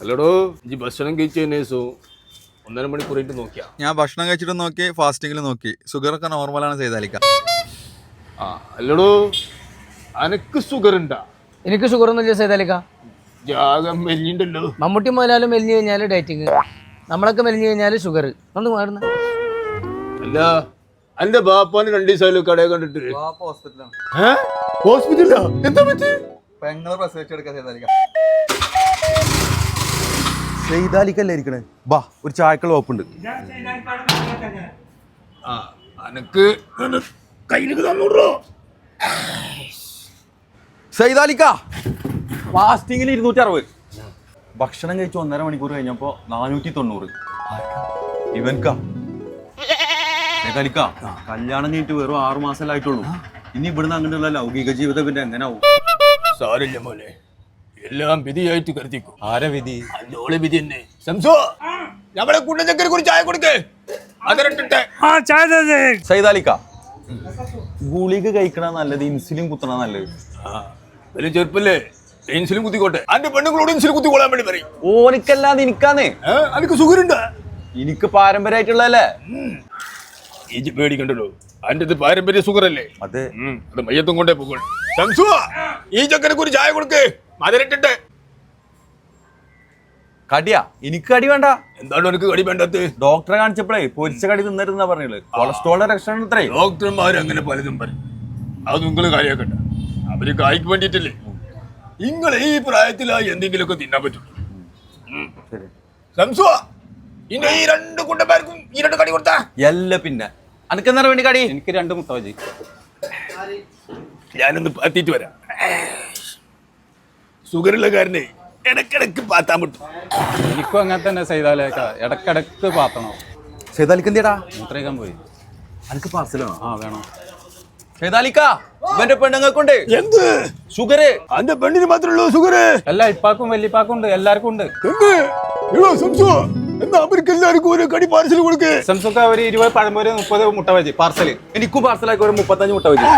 അല്ലടോ ഇജ്ജ് ഭക്ഷണം കഴിച്ചു ശേഷം ഒന്നര മണിക്കൂറായിട്ട് നോക്കിയാ. ഞാൻ ഭക്ഷണം കഴിച്ചിട്ട് നോക്കി ഫാസ്റ്റിംഗിൽ നോക്കി. ഷുഗർ ഒക്കെ നോർമലാണ് ചെയ്താലിക്ക. ആ അല്ലടോ അനക്ക് സുഗർ ഉണ്ടാ എനിക്ക് ഷുഗർ ഒന്നും ഇല്ല സേതാലിക്ക. ജാഗം മെല്ലിണ്ടല്ലോ മമ്മൂട്ടി മോലാലും മെലിഞ്ഞു കഴിഞ്ഞാൽ ഡയറ്റിങ്. നമ്മളൊക്കെ മെലിഞ്ഞു കഴിഞ്ഞാൽ ഷുഗർ. ഒന്ന് മാറുന്ന. അല്ല എന്റെ ബാപ്പാന് രണ്ടു ദിവസമായാലും കടയെ കണ്ടിട്ട്. ഹോസ്പിറ്റലാണ് ഏ? ഹോസ്പിറ്റലിലാ? എന്താ പറ്റി? പെങ്ങളെ പ്രസവിച്ചെടുക്കാൻ ചെയ്താലിക്ക ചെയ്താലിക്കല്ലേ ഇരിക്കണേ? ബാ ഒരു ചായക്കൾ ഓപ്പുണ്ട് ആ അനക്ക് കയ്യിലേക്ക് തന്നൂടോ? സൈതാലിക്ക ഫാസ്റ്റിങ്ങിൽ ഇരുന്നൂറ്റി അറുപത് ഭക്ഷണം കഴിച്ച് ഒന്നര മണിക്കൂർ കഴിഞ്ഞപ്പോ നാനൂറ്റി തൊണ്ണൂറ് ഇവൻകാലിക്ക കല്യാണം കഴിഞ്ഞിട്ട് വെറും ആറു മാസമല്ലേ ആയിട്ടുള്ളൂ. ഇനി ഇവിടുന്ന് അങ്ങനെയുള്ള ലൗകിക ജീവിതം പിന്നെ എങ്ങനെ ആവും സാരില്ല മോനെ. എല്ലാം വിധിയായിട്ട് കരുതിക്കും. ആരെ വിധി? അല്ലോളെ വിധി തന്നെ. സംസോ നമ്മളെ കുണ്ടച്ചക്കരെ കുറിച്ച് ചായ കൊടുക്കേ. അതിരട്ടെ സൈതാലിക്ക ഗുളിക കഴിക്കണ നല്ലത് ഇൻസുലിൻ കുത്തണ നല്ലത്. ആ വലിയ ചെറുപ്പല്ലേ? ഇൻസുലിൻ കുത്തിക്കോട്ടെ. അന്റെ പെണ്ണുങ്ങളോട് ഇൻസുലിൻ കുത്തിക്കോളാൻ വേണ്ടി പറയും. ഓനിക്കല്ലാതെ എനിക്കാന്നേ. അനക്ക് സുഖരുണ്ട്. എനിക്ക് പാരമ്പര്യമായിട്ടുള്ളതല്ലേ? ഈ പേടിക്കണ്ടല്ലോ. അന്റെ ഇത് പാരമ്പര്യ സുഖറല്ലേ അതെ. അത് മയ്യത്തും കൊണ്ടേ പോകും സംസു ഈ ചക്കനെ കുറിച്ച് ചായ കൊടുക്കേ. മധുരട്ടിട്ട്. കടിയാ. എനിക്ക് കടി വേണ്ട. എന്താണ് എനിക്ക് കടി വേണ്ടത്? ഡോക്ടറെ കാണിച്ചപ്പോഴേ പൊരിച്ച കടി തിന്നരുതെന്നാ പറഞ്ഞത് കൊളസ്ട്രോളിന്റെ രക്ഷണം ഇത്രേ ഡോക്ടർമാർ അങ്ങനെ പലതും പറയും. അത് നിങ്ങൾ കാര്യമാക്കട്ടെ അവർ കായ്ക്ക് വേണ്ടിട്ടില്ലേ നിങ്ങൾ ഈ പ്രായത്തിലായി എന്തെങ്കിലുമൊക്കെ തിന്നാൻ പറ്റുള്ളൂ സംസു ഇന്റെ ഈ രണ്ട് കുണ്ടന്മാർക്കും ഈ രണ്ട് കടി കൊടുത്താ? എല്ല പിന്നെ. അനക്ക് എന്നാ വേണ്ടി കടി? എനിക്ക് രണ്ട് മുട്ട മതി. ഞാനൊന്ന് എത്തിയിട്ട് വരാം. സുഖറുള്ള കാരനെ ഇടക്കിടക്ക് പാത്താൻ പറ്റും. എനിക്കും അങ്ങനെ തന്നെ സൈതാലേക്ക ഇടക്കിടക്ക് പാത്തണം. സൈതാലിക്ക് എന്തിയടാ? മൂത്രയിക്കാൻ പോയി. അനക്ക് പാർസലാണോ ആ വേണം. സൈതാലിക്ക ഇവന്റെ പെണ്ണുങ്ങൾക്കുണ്ട്. എന്ത്? ഷുഗർ അന്റെ പെണ്ണിന് മാത്രമല്ലോ സുഖറ് എല്ലാ ഇപ്പാക്കും വല്യപ്പാക്കും ഉണ്ട് എല്ലാവർക്കും ഉണ്ട്. എന്ത്? എടോ സംസു എന്നാ അവർക്ക് എല്ലാവർക്കും ഒരു കടി പാർസൽ കൊടുക്ക്. എസ്എംസൊക്കെ ഒരു ഇരുപത് പഴംപൊരി മുപ്പത് മുട്ട വെച്ച് പാർസൽ എനിക്കും പാർസലാക്കി ഒരു മുപ്പത്തഞ്ച് മുട്ട വെച്ചു.